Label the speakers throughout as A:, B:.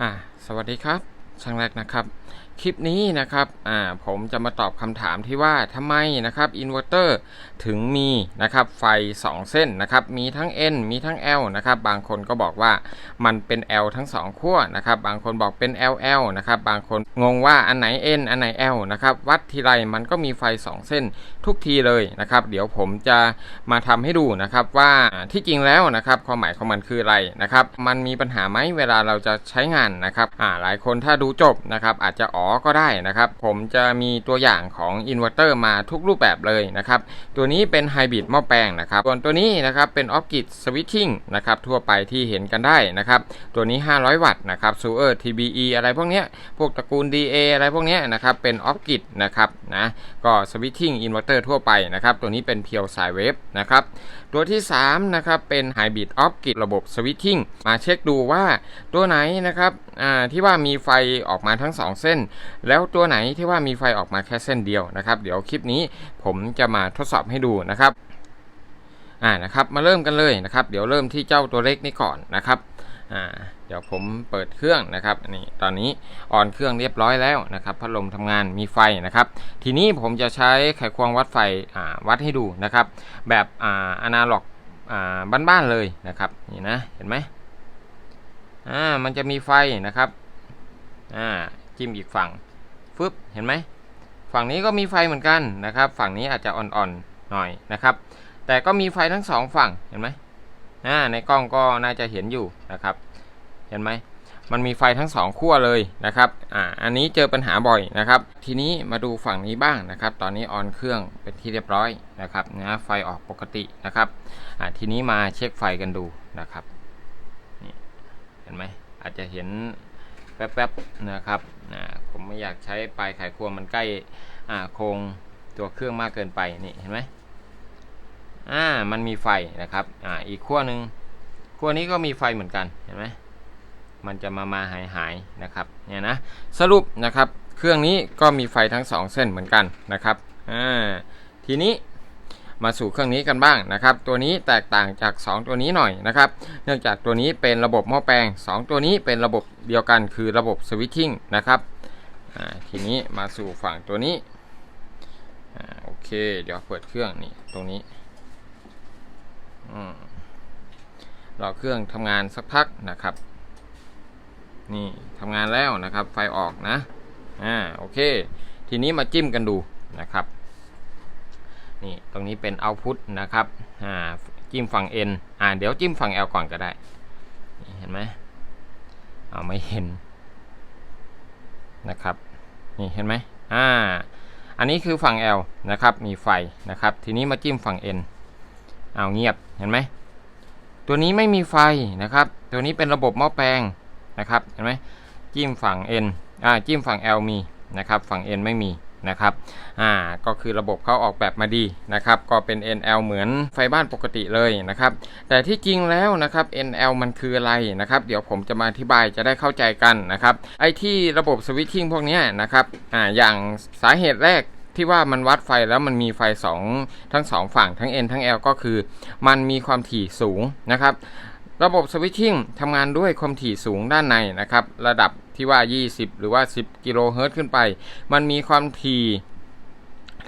A: อ่าสวัสดีครับ ช่างแรกนะครับ คลิปนี้นะครับอ่าผมจะมาตอบคำถามที่ว่าทำไมนะครับอินเวอร์เตอร์ถึงมีนะครับไฟ 2 เส้นนะครับมีทั้ง N มีทั้ง L นะครับบางคนก็บอกว่ามันเป็น L ทั้ง 2 ขั้วนะครับบางคนบอกเป็น LL นะครับบางคนงงว่าอันไหน N อันไหน L นะครับวัดทีไรมันก็มีไฟ 2 เส้น ทุกทีเลยนะครับ เดี๋ยวผมจะมาทำให้ดูนะครับว่าที่จริงแล้วนะครับความหมายของมันคืออะไรนะครับ มันมีปัญหาไหมเวลาเราจะใช้งานนะครับอ่าหลายคนถ้าดูจบนะครับ อาจจะอ๋อก็ได้นะครับ ผมจะมีตัวอย่างของอินเวอร์เตอร์มาทุกรูปแบบเลยนะครับ ตัวนี้เป็นไฮบริดหม้อแปลงนะครับส่วนตัวนี้นะครับเป็นออฟกิดสวิตชิ่งนะครับทั่วไปที่เห็นกันได้นะครับ ตัวนี้ 500 วัตต์นะครับซูเออร์ TBE อะไรพวกเนี้ยพวกตระกูล DA อะไรพวกเนี้ยนะครับเป็นออฟกิดนะครับนะก็สวิตชิ่งอินเวอร์เตอร์ทั่วไปนะครับ ตัวนี้เป็นเพียวสายเวฟนะครับ ตัวที่3นะครับเป็นไฮบริดออฟกิดระบบสวิตชิ่งมาเช็คดูว่าตัวไหนนะครับที่ว่ามีไฟออกมาทั้ง 2 เส้น แล้วตัวไหนที่ว่ามีไฟออกมาแค่เส้นเดียวนะครับ เดี๋ยวคลิปนี้ผมจะมาทดสอบให้ดูนะครับอ่านะครับมาเริ่มกันเลยนะครับ เดี๋ยวเริ่มที่เจ้าตัวเล็กนี้ก่อนนะครับอ่า ดี๋ยวผมเปิดเครื่องนะครับนี่ตอนนี้ออนเครื่องเรียบร้อยแล้วนะครับพัดลมทำงานมีไฟนะครับ ทีนี้ผมจะใช้ไขควงวัดไฟวัดให้ดูนะครับ แบบอ่าอนาล็อกบ้านๆเลยนะครับนี่นะเห็นไหมอ่ามันจะมีไฟนะครับอ่าจิ้มอีกฝั่งฟึบเห็นไหมฝั่งนี้ก็มีไฟเหมือนกันนะครับ ฝั่งนี้อาจจะอ่อนๆหน่อยนะครับ แต่ก็มีไฟทั้งสองฝั่งเห็นไหมอ่าในกล้องก็น่าจะเห็นอยู่นะครับ เห็นไหมมันมีไฟทั้งสองขั้วเลยนะครับอ่าอันนี้เจอปัญหาบ่อยนะครับ ทีนี้มาดูฝั่งนี้บ้างนะครับ ตอนนี้ออนเครื่องเป็นที่เรียบร้อยนะครับนะไฟออกปกตินะครับอ่าทีนี้มาเช็คไฟกันดูนะครับนี่เห็นไหมอาจจะเห็นแป๊บๆนะครับนะผมไม่อยากใช้ปลายไขควงมันใกล้อ่าโครงตัวเครื่องมากเกินไปนี่เห็นไหมอ่ามันมีไฟนะครับอ่าอีกขั้วหนึ่งขั้วนี้ก็มีไฟเหมือนกันเห็นไหม มันจะมามาหายหายนะครับเนี่ยนะสรุปนะครับเครื่องนี้ก็มีไฟทั้งสองเส้นเหมือนกันนะครับอ่าทีนี้มาสู่เครื่องนี้กันบ้างนะครับ ตัวนี้แตกต่างจาก 2 ตัวนี้หน่อยนะครับ เนื่องจากตัวนี้เป็นระบบหม้อแปลง 2 ตัวนี้เป็นระบบเดียวกันคือระบบสวิตชิ่งนะครับอ่าทีนี้มาสู่ฝั่งตัวนี้อ่าโอเค เดี๋ยวเปิดเครื่องนี่ตรงนี้รอเครื่องทำงานสักพักนะครับ นี่ทำงานแล้วนะครับ ไฟออกนะอ่าโอเค ทีนี้มาจิ้มกันดูนะครับนี่ตรงนี้เป็นเอาพุตนะครับอ่าจิ้มฝั่ง N อ่าเดี๋ยวจิ้มฝั่ง L ก่อนก็ได้เห็นไหมเอาไม่เห็นนะครับนี่เห็นไหมอ่าอันนี้คือฝั่ง L นะครับมีไฟนะครับ ทีนี้มาจิ้มฝั่ง N เอาเงียบเห็นไหมตัวนี้ไม่มีไฟนะครับ ตัวนี้เป็นระบบหม้อแปลง นะครับเห็นไหมจิ้มฝั่ง N อ่าจิ้มฝั่ง L มีนะครับฝั่ง N ไม่มีนะครับอ่าก็คือระบบเขาออกแบบมาดีนะครับ ก็เป็น NL เหมือนไฟบ้านปกติเลยนะครับ แต่ที่จริงแล้วนะครับ NL มันคืออะไรนะครับ เดี๋ยวผมจะมาอธิบายจะได้เข้าใจกันนะครับ ไอ้ที่ระบบสวิตชิ่งพวกนี้นะครับอ่าอย่างสาเหตุแรกที่ว่ามันวัดไฟแล้วมันมีไฟ 2 ทั้ง 2 ฝั่งทั้ง N ทั้ง L ก็คือ มันมีความถี่สูงนะครับ ระบบสวิตชิ่งทำงานด้วยความถี่สูงด้านในนะครับ ระดับที่ว่า 20 หรือว่า 10 กิโลเฮิรตซ์ขึ้นไป มันมีความถี่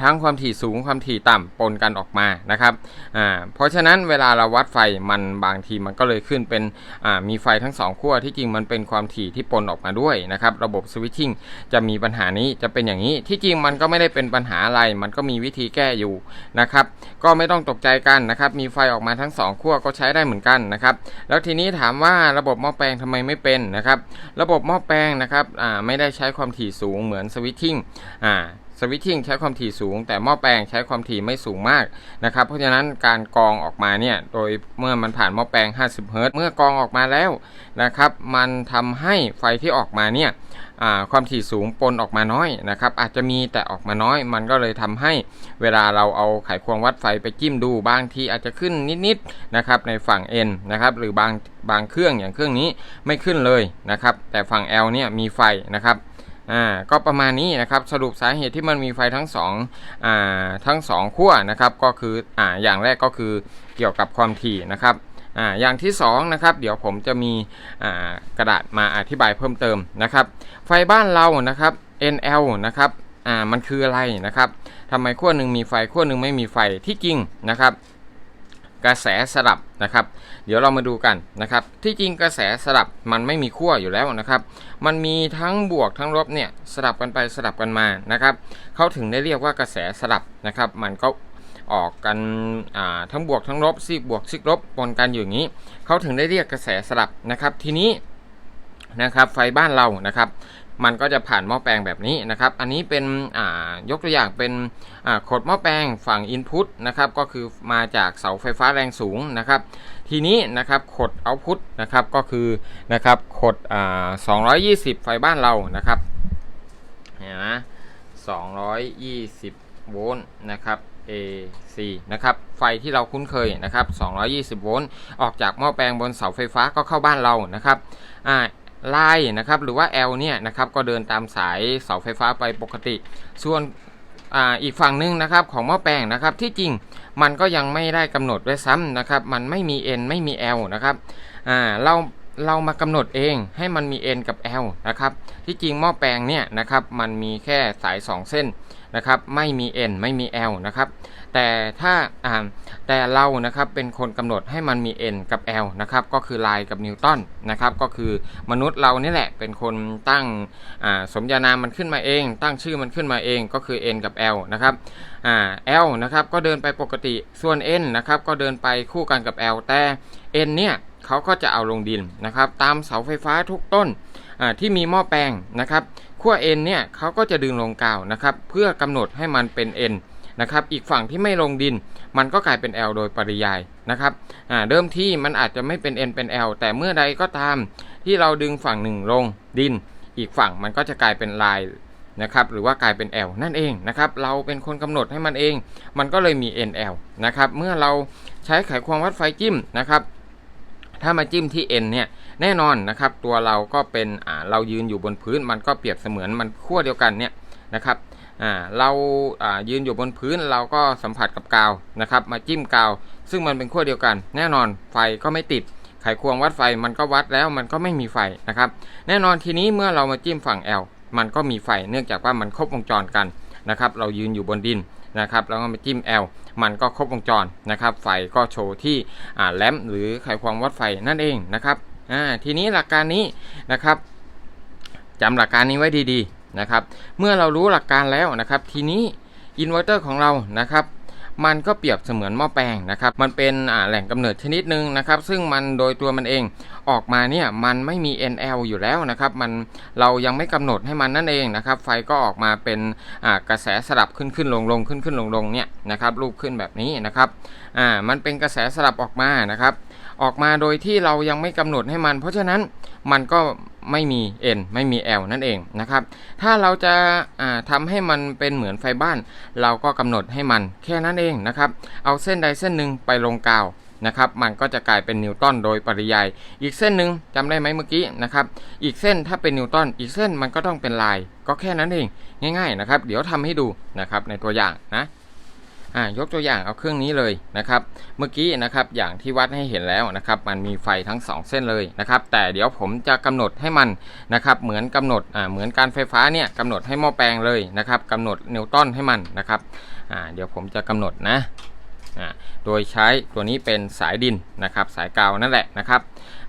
A: ทั้งความถี่สูงความถี่ต่ำปนกันออกมานะครับอ่าเพราะฉะนั้นเวลาเราวัดไฟมันบางทีมันก็เลยขึ้นเป็นอ่ามีไฟทั้งสองขั้วที่จริงมันเป็นความถี่ที่ปนออกมาด้วยนะครับระบบสวิตชิ่งจะมีปัญหานี้จะเป็นอย่างนี้ที่จริงมันก็ไม่ได้เป็นปัญหาอะไร มันก็มีวิธีแก้อยู่นะครับก็ไม่ต้องตกใจกันนะครับมีไฟออกมาทั้งสองขั้วก็ใช้ได้เหมือนกันนะครับแล้วทีนี้ถามว่าระบบหม้อแปลงทำไมไม่เป็นนะครับระบบหม้อแปลงนะครับอ่าไม่ได้ใช้ความถี่สูงเหมือนสวิตชิ่งอ่า สวิตชิ่งใช้ความถี่สูง แต่หม้อแปลงใช้ความถี่ไม่สูงมากนะครับเพราะฉะนั้นการกรองออกมาเนี่ยโดยเมื่อมันผ่านหม้อแปลง 50เฮิรตซ์เมื่อกรองออกมาแล้วนะครับมันทำให้ไฟที่ออกมาเนี่ยความถี่สูงปนออกมาน้อยนะครับอาจจะมีแต่ออกมาน้อย มันก็เลยทำให้เวลาเราเอาไขควงวัดไฟไปจิ้มดูบางทีอาจจะขึ้นนิดๆนะครับในฝั่ง N นะครับหรือบางบางเครื่องอย่างเครื่องนี้ไม่ขึ้นเลยนะครับแต่ฝั่ง L เนี่ยมีไฟนะครับ อ่าก็ประมาณนี้นะครับสรุปสาเหตุที่มันมีไฟทั้งสองอ่าทั้งสองขั้วนะครับก็คืออ่าอย่างแรกก็คือเกี่ยวกับความถี่นะครับอ่าอย่างที่2นะครับเดี๋ยวผมจะมีอ่ากระดาษมาอธิบายเพิ่มเติมนะครับไฟบ้านเรานะครับ NL นะครับอ่ามันคืออะไรนะครับทำไมขั้วหนึ่งมีไฟขั้วหนึ่งไม่มีไฟที่จริงนะครับ กระแสสลับนะครับ เดี๋ยวเรามาดูกันนะครับ ที่จริงกระแสสลับมันไม่มีขั้วอยู่แล้วนะครับ มันมีทั้งบวกทั้งลบเนี่ยสลับกันไปสลับกันมานะครับเขาถึงได้เรียกว่ากระแสสลับนะครับ มันก็ออกกันทั้งบวกทั้งลบซีบวกซีกลบปนกันอยู่อย่างนี้เขาถึงได้เรียกกระแสสลับนะครับ ทีนี้นะครับไฟบ้านเรานะครับ มันก็จะผ่านหม้อแปลงแบบนี้นะครับ อันนี้เป็นยกตัวอย่างเป็นขดหม้อแปลงฝั่ง Input นะครับ ก็คือมาจากเสาไฟฟ้าแรงสูงนะครับ ทีนี้นะครับขด Output นะครับก็คือนะครับขดอ่า220 ไฟบ้านเรานะครับเห็นไหม220 โวลต์นะครับ AC นะครับไฟที่เราคุ้นเคยนะครับ220 โวลต์ออกจากหม้อแปลงบนเสาไฟฟ้าก็เข้าบ้านเรานะครับอ่า ไลน์นะครับหรือว่า L เนี่ยนะครับก็เดินตามสายเสาไฟฟ้าไปปกติ ส่วนออีกฝั่งหนึ่งนะครับของหม้อแปลงนะครับที่จริงมันก็ยังไม่ได้กำหนดด้วยซ้ำนะครับมันไม่มี N ไม่มี L นะครับเราเรามากำหนดเองให้มันมี N กับ L นะครับที่จริงหม้อแปลงเนี่ยนะครับมันมีแค่สาย 2 เส้นนะครับไม่มี N ไม่มี L นะครับ แต่ถ้าอ่าแต่เรานะครับเป็นคนกำหนดให้มันมี N กับ L นะครับก็คือไลน์กับนิวตันนะครับก็คือมนุษย์เรานี่แหละเป็นคนตั้งอ่าสมญานามมันขึ้นมาเอง ตั้งชื่อมันขึ้นมาเองก็คือ N กับ L นะครับอ่า L นะครับก็เดินไปปกติส่วน N นะครับก็เดินไปคู่กันกับ L แต่ N เนี่ยเขาก็จะเอาลงดินนะครับตามเสาไฟฟ้าทุกต้นอ่าที่มีหม้อแปลงนะครับขั้ว N เนี่ยเขาก็จะดึงลงกาวนะครับเพื่อกำหนดให้มันเป็น N นะครับอีกฝั่งที่ไม่ลงดิน มันก็กลายเป็น L โดยปริยายนะครับเดิมที่มันอาจจะไม่เป็น N เป็น L แต่เมื่อใดก็ตาม ที่เราดึงฝั่งหนึ่งลงดิน อีกฝั่งมันก็จะกลายเป็นลายนะครับหรือว่ากลายเป็น L นั่นเองนะครับเราเป็นคนกำหนดให้มันเอง มันก็เลยมี NL นะครับเมื่อเราใช้ไขควงวัดไฟจิ้มนะครับถ้ามาจิ้มที่ N เนี่ยแน่นอนนะครับตัวเราก็เป็นเรายืนอยู่บนพื้น มันก็เปรียบเสมือนมันขั้วเดียวกันเนี่ยนะครับ อ่าเราอ่ายืนอยู่บนพื้นเราก็สัมผัสกับกาวนะครับ มาจิ้มกาว ซึ่งมันเป็นขั้วเดียวกัน แน่นอนไฟก็ไม่ติดไขควงวัดไฟมันก็วัดแล้วมันก็ไม่มีไฟนะครับ แน่นอนทีนี้เมื่อเรามาจิ้มฝั่ง L มันก็มีไฟเนื่องจากว่ามันครบวงจรกันนะครับ เรายืนอยู่บนดินนะครับแล้วก็มาจิ้ม L มันก็ครบวงจรนะครับ ไฟก็โชว์ที่อ่าแลมหรือไขควงวัดไฟนั่นเองนะครับอ่าทีนี้หลักการนี้นะครับจำหลักการนี้ไว้ดีๆ นะครับ เมื่อเรารู้หลักการแล้วนะครับ ทีนี้อินเวอร์เตอร์ของเรานะครับมันก็เปรียบเสมือนหม้อแปลงนะครับ มันเป็นแหล่งกำเนิดชนิดหนึ่งนะครับ ซึ่งมันโดยตัวมันเองออกมาเนี่ยมันไม่มี NL อยู่แล้วนะครับ มันเรายังไม่กำหนดให้มันนั่นเองนะครับ ไฟก็ออกมาเป็นกระแสสลับขึ้นขึ้นลงลงขึ้นขึ้นลงลงเนี่ยนะครับ รูปขึ้นแบบนี้นะครับ อ่า มันเป็นกระแสสลับออกมานะครับ ออกมาโดยที่เรายังไม่กำหนดให้มัน เพราะฉะนั้นมันก็ไม่มี N ไม่มี L นั่นเองนะครับ ถ้าเราจะทำให้มันเป็นเหมือนไฟบ้าน เราก็กำหนดให้มันแค่นั้นเองนะครับ เอาเส้นใดเส้นหนึ่งไปลงกาวนะครับ มันก็จะกลายเป็นนิวตันโดยปริยาย อีกเส้นหนึ่งจำได้ไหมเมื่อกี้นะครับ อีกเส้นถ้าเป็นนิวตัน อีกเส้นมันก็ต้องเป็นลาย ก็แค่นั้นเอง ง่าย ๆนะครับ เดี๋ยวทำให้ดูนะครับในตัวอย่างนะ อ่ายกตัวอย่างเอาเครื่องนี้เลยนะครับ เมื่อกี้นะครับอย่างที่วัดให้เห็นแล้วนะครับ มันมีไฟทั้ง 2 เส้นเลยนะครับ แต่เดี๋ยวผมจะกำหนดให้มันนะครับ เหมือนกำหนดอ่าเหมือนการไฟฟ้าเนี่ยกำหนดให้หม้อแปลงเลยนะครับกำหนดนิวตันให้มันนะครับอ่าเดี๋ยวผมจะกำหนดนะอ่าโดยใช้ตัวนี้เป็นสายดินนะครับ สายกาวนั่นแหละนะครับ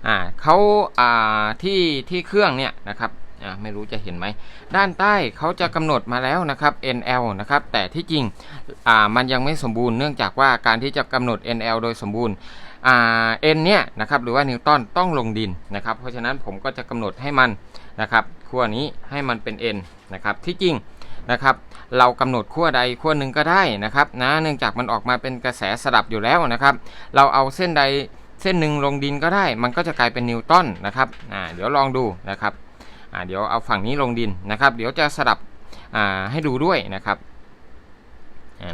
A: อ่าเขาอ่าที่ที่เครื่องเนี่ยนะครับ อ่าไม่รู้จะเห็นไหม ด้านใต้เขาจะกำหนดมาแล้วนะครับ NL นะครับ แต่ที่จริงอ่ามันยังไม่สมบูรณ์เนื่องจากว่าการที่จะกำหนด NL โดยสมบูรณ์อ่า N เนี่ยนะครับหรือว่านิวตันต้องลงดินนะครับ เพราะฉะนั้นผมก็จะกำหนดให้มันนะครับขั้วนี้ให้มันเป็น N นะครับที่จริงนะครับเรากำหนดขั้วใดขั้วหนึ่งก็ได้นะครับนะเนื่องจากมันออกมาเป็นกระแสสลับอยู่แล้วนะครับ เราเอาเส้นใดเส้นหนึ่งลงดินก็ได้ มันก็จะกลายเป็นนิวตันนะครับอ่าเดี๋ยวลองดูนะครับ เดี๋ยวเอาฝั่งนี้ลงดินนะครับ เดี๋ยวจะสลับให้ดูด้วยนะครับ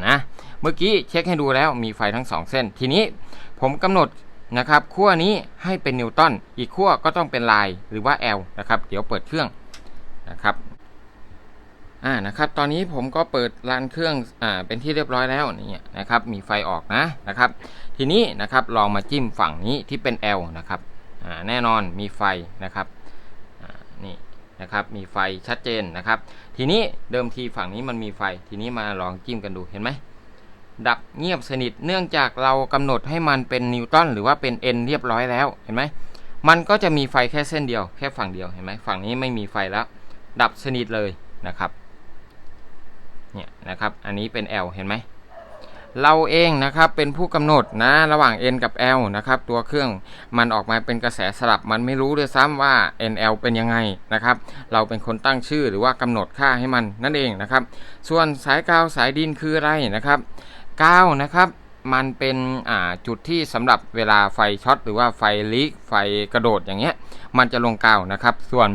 A: นะเมื่อกี้เช็คให้ดูแล้วมีไฟทั้ง 2 เส้น ทีนี้ผมกำหนดนะครับขั้วนี้ให้เป็นนิวตันอีกขั้วก็ต้องเป็นลายหรือว่า L นะครับ เดี๋ยวเปิดเครื่องนะครับอ่านะครับ ตอนนี้ผมก็เปิดรันเครื่องอ่าเป็นที่เรียบร้อยแล้วนี่นะครับ มีไฟออกนะนะครับ ทีนี้นะครับลองมาจิ้มฝั่งนี้ที่เป็น L นะครับอ่าแน่นอนมีไฟนะครับอ่านี่ นะครับมีไฟชัดเจนนะครับ ทีนี้เดิมทีฝั่งนี้มันมีไฟ ทีนี้มาลองจิ้มกันดูเห็นไหมดับเงียบสนิทเนื่องจากเรากำหนดให้มันเป็นนิวตันหรือว่าเป็น n เรียบร้อยแล้วเห็นไหมมันก็จะมีไฟแค่เส้นเดียวแค่ฝั่งเดียวเห็นไหมฝั่งนี้ไม่มีไฟแล้ว ดับสนิทเลยนะครับเนี่ยนะครับ อันนี้เป็น L เห็นไหม เราเองนะครับเป็นผู้กำหนดนะระหว่าง n กับ l นะครับตัวเครื่องมันออกมาเป็นกระแสสลับมันไม่รู้ด้วยซ้ำว่า nl เป็นยังไงนะครับเราเป็นคนตั้งชื่อหรือว่ากำหนดค่าให้มันนั่นเองนะครับส่วนสายกาวสายดินคืออะไรนะครับกาวนะครับมันเป็นจุดที่สำหรับเวลาไฟช็อตหรือว่าไฟลิกไฟกระโดดอย่างเงี้ยมันจะลงกาวนะครับ ส่วน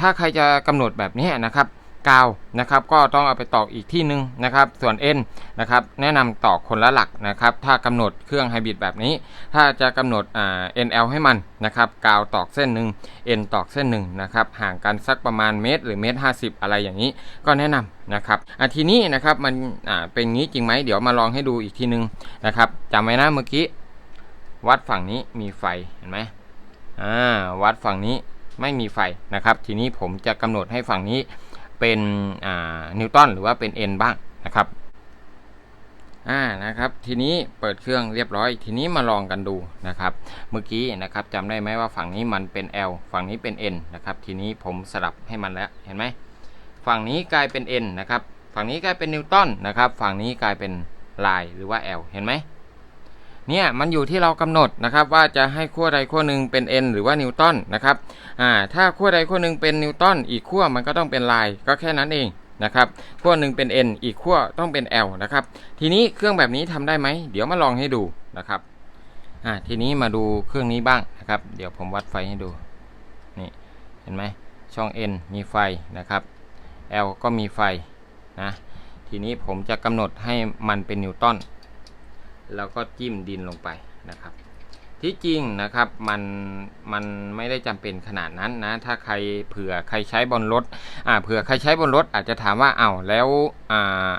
A: ถ้าใครจะกำหนดแบบนี้นะครับ กาวนะครับก็ต้องเอาไปตอกอีกที่หนึ่งนะครับ ส่วน N นะครับแนะนำตอกคนละหลักนะครับ ถ้ากำหนดเครื่องไฮบริดแบบนี้ ถ้าจะกำหนดอ่า NL ให้มันนะครับกาวตอกเส้นหนึ่ง N ตอกเส้นหนึ่งนะครับห่างกันสักประมาณเมตร หรือเมตรห้าสิบอะไรอย่างนี้ก็แนะนำนะครับอะทีนี้นะครับมันอ่าเป็นงี้จริงไหมเดี๋ยวมาลองให้ดูอีกทีหนึ่งนะครับจำไว้นะเมื่อกี้วัดฝั่งนี้มีไฟเห็นไหมอ่าวัดฝั่งนี้ไม่มีไฟนะครับ ทีนี้ผมจะกำหนดให้ฝั่งนี้ เป็นนิวตันหรือว่าเป็น n บ้างนะครับอ่านะครับทีนี้เปิดเครื่องเรียบร้อย ทีนี้มาลองกันดูนะครับเมื่อกี้นะครับจำได้ไหมว่าฝั่งนี้มันเป็น L ฝั่งนี้เป็น N นะครับทีนี้ผมสลับให้มันแล้วเห็นไหมฝั่งนี้กลายเป็น N นะครับฝั่งนี้กลายเป็นนิวตันนะครับฝั่งนี้กลายเป็นลายหรือว่า L เห็นไหม เนี่ยมันอยู่ที่เรากำหนดนะครับว่าจะให้ขั้วใดขั้วหนึ่งเป็น n หรือว่านิวตันนะครับอ่าถ้าขั้วใดขั้วหนึ่งเป็นนิวตันอีกขั้วมันก็ต้องเป็นลายก็แค่นั้นเองนะครับขั้วหนึ่งเป็น n อีกขั้วต้องเป็น l นะครับทีนี้เครื่องแบบนี้ทำได้ไหมเดี๋ยวมาลองให้ดูนะครับอ่าทีนี้มาดูเครื่องนี้บ้างนะครับเดี๋ยวผมวัดไฟให้ดูนี่เห็นไหมช่อง n มีไฟนะครับ l ก็มีไฟนะทีนี้ผมจะกำหนดให้มันเป็นนิวตัน แล้วก็จิ้มดินลงไปนะครับ ที่จริงนะครับมันมันไม่ได้จำเป็นขนาดนั้นนะ ถ้าใครเผื่อใครใช้บนรถอ่าเผื่อใครใช้บนรถอาจจะถามว่าเอา้าแล้วอ่า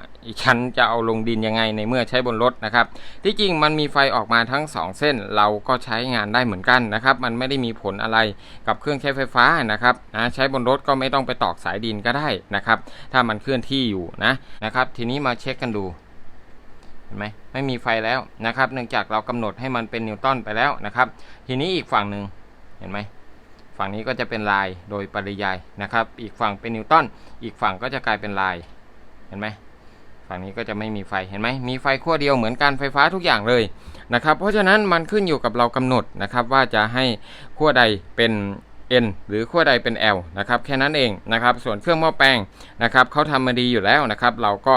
A: ฉันจะเอาลงดินยังไงในเมื่อใช้บนรถนะครับ ที่จริงมันมีไฟออกมาทั้ง 2 เส้นเราก็ใช้งานได้เหมือนกันนะครับ มันไม่ได้มีผลอะไรกับเครื่องใช้ไฟฟ้านะครับนะใช้บนรถก็ไม่ต้องไปตอกสายดินก็ได้นะครับ ถ้ามันเคลื่อนที่อยู่นะนะครับ ทีนี้มาเช็คกันดู ห็นไหมไม่มีไฟแล้วนะครับ เนื่องจากเรากำหนดให้มันเป็นนิวตันไปแล้วนะครับ ทีนี้อีกฝั่งหนึ่งเห็นไหมฝั่งนี้ก็จะเป็นลายโดยปริยายนะครับ อีกฝั่งเป็นนิวตันอีกฝั่งก็จะกลายเป็นลายเห็นไหมฝั่งนี้ก็จะไม่มีไฟเห็นไหมมีไฟขั้วเดียวเหมือนการไฟฟ้าทุกอย่างเลยนะครับ เพราะฉะนั้นมันขึ้นอยู่กับเรากำหนดนะครับว่าจะให้ขั้วใดเป็น N หรือขั้วใดเป็น L นะครับแค่นั้นเองนะครับส่วนเครื่องหม้อแปลงนะครับเขาทำมาดีอยู่แล้วนะครับเราก็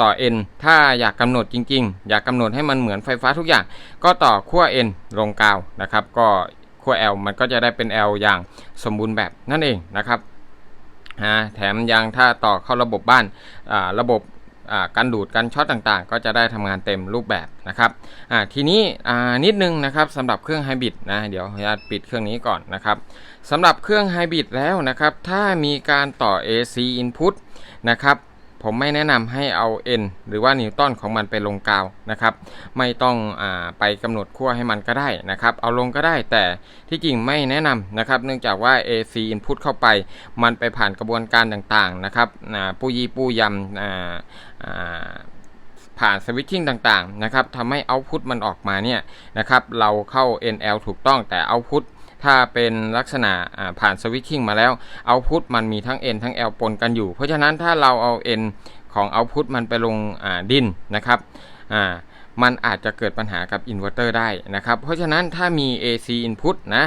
A: ต่อ N ถ้าอยากกำหนดจริง ๆ อยากกำหนดให้มันเหมือนไฟฟ้าทุกอย่าง ก็ต่อขั้ว N ลงกาวนะครับก็ขั้ว L มันก็จะได้เป็น L อย่างสมบูรณ์แบบนั่นเองนะครับแถมยังถ้าต่อเข้าระบบบ้านระบบ การดูดการช็อตต่างๆ ก็จะได้ทำงานเต็มรูปแบบนะครับทีนี้นิดนึงนะครับสำหรับเครื่องไฮบริดนะเดี๋ยวขออนุญาตปิดเครื่องนี้ก่อนนะครับสำหรับเครื่องไฮบริดแล้วนะครับถ้ามีการต่อ AC input นะครับ ผมไม่แนะนำให้เอา N หรือว่านิวตันของมันไปลงกาวนะครับ ไม่ต้องอไปกำหนดขั้วให้มันก็ได้นะครับ เอาลงก็ได้แต่ที่จริงไม่แนะนำนะครับ เนื่องจากว่า AC input เข้าไป มันไปผ่านกระบวนการต่างๆนะครับปูยีปูยำผ่านสวิตชิ่งต่างๆนะครับทำให้เอาพุตมันออกมาเนี่ยนะครับ เราเข้า NL ถูกต้องแต่เอาพุต ถ้าเป็นลักษณะผ่านสวิตชิ่งมาแล้วเอาพุตมันมีทั้ง N ทั้ง L ปนกันอยู่ เพราะฉะนั้นถ้าเราเอา N ของเอาพุตมันไปลงดินนะครับมันอาจจะเกิดปัญหากับอินเวอร์เตอร์ได้นะครับ เพราะฉะนั้นถ้ามี AC input นะ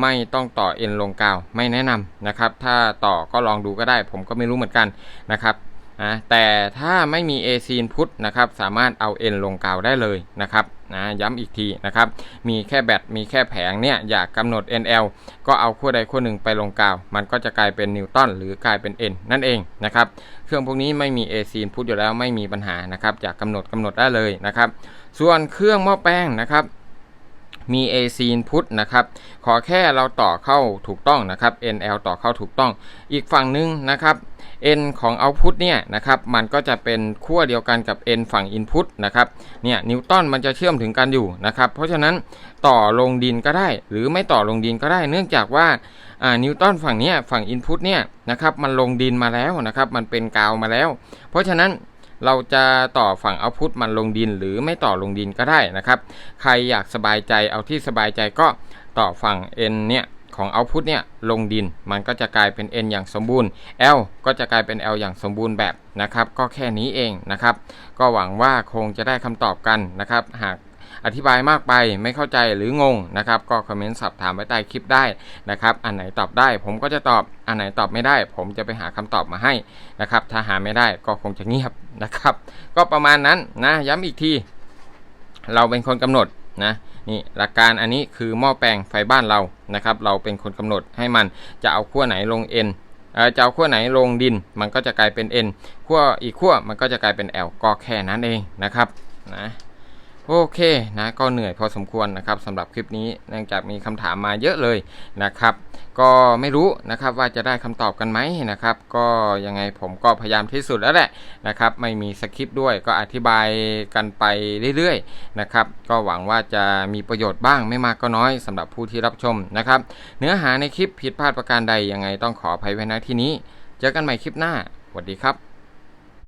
A: ไม่ต้องต่อ N ลงกาว ไม่แนะนำนะครับ ถ้าต่อก็ลองดูก็ได้ ผมก็ไม่รู้เหมือนกันนะครับ นะแต่ถ้าไม่มี AC input นะครับสามารถเอา N ลงกาวได้เลยนะครับนะย้ำอีกทีนะครับมีแค่แบตมีแค่แผงเนี่ยอยากกำหนด NL ก็เอาขั้วใดขั้วหนึ่งไปลงกาว มันก็จะกลายเป็นนิวตันหรือกลายเป็น N นั่นเองนะครับเครื่องพวกนี้ไม่มี AC input อยู่แล้วไม่มีปัญหานะครับอยากกำหนดกำหนดได้เลยนะครับส่วนเครื่องหม้อแป้งนะครับมี AC input นะครับ ขอแค่เราต่อเข้าถูกต้องนะครับ NL ต่อเข้าถูกต้อง อีกฝั่งหนึ่งนะครับ N ของ output เนี่ยนะครับมันก็จะเป็นขั้วเดียวกันกับ N ฝั่ง input นะครับเนี่ยนิวตันมันจะเชื่อมถึงกันอยู่นะครับเพราะฉะนั้นต่อลงดินก็ได้ หรือไม่ต่อลงดินก็ได้ เนื่องจากว่านิวตันฝั่งนี้ฝั่ง input เนี่ยนะครับมันลงดินมาแล้วนะครับมันเป็นกาวมาแล้ว เพราะฉะนั้นเราจะต่อฝั่ง output มันลงดินหรือไม่ต่อลงดินก็ได้นะครับ ใครอยากสบายใจเอาที่สบายใจก็ต่อฝั่ง n เนี่ย ของ output เนี่ยลงดิน มันก็จะกลายเป็น n อย่างสมบูรณ์ l ก็จะกลายเป็น l อย่างสมบูรณ์แบบนะครับ ก็แค่นี้เองนะครับ ก็หวังว่าคงจะได้คำตอบกันนะครับ หากอธิบายมากไปไม่เข้าใจหรืองงนะครับ ก็คอมเมนต์สอบถามไว้ใต้คลิปได้นะครับ อันไหนตอบได้ ผมก็จะตอบ อันไหนตอบไม่ได้ ผมจะไปหาคำตอบมาให้นะครับ ถ้าหาไม่ได้ก็คงจะเงียบนะครับ ก็ประมาณนั้นนะย้ำอีกที เราเป็นคนกำหนดนะ นี่หลักการอันนี้คือหม้อแปลงไฟบ้านเรานะครับ เราเป็นคนกำหนดให้มันจะเอาขั้วไหนลง N เอ่อจะเอาขั้วไหนลงดินมันก็จะกลายเป็น N ขั้วอีกขั้วมันก็จะกลายเป็น L ก็แค่นั้นเองนะครับนะ โอเคนะก็เหนื่อยพอสมควรนะครับสำหรับคลิปนี้เนื่องจากมีคำถามมาเยอะเลยนะครับ ก็ไม่รู้นะครับว่าจะได้คำตอบกันไหมนะครับ ก็ยังไงผมก็พยายามที่สุดแล้วแหละนะครับ ไม่มีสคริปต์ด้วยก็อธิบายกันไปเรื่อยๆนะครับ ก็หวังว่าจะมีประโยชน์บ้างไม่มากก็น้อยสำหรับผู้ที่รับชมนะครับ เนื้อหาในคลิปผิดพลาดประการใดยังไงต้องขออภัยไว้ณที่นี้ เจอกันใหม่คลิปหน้าสวัสดีครับ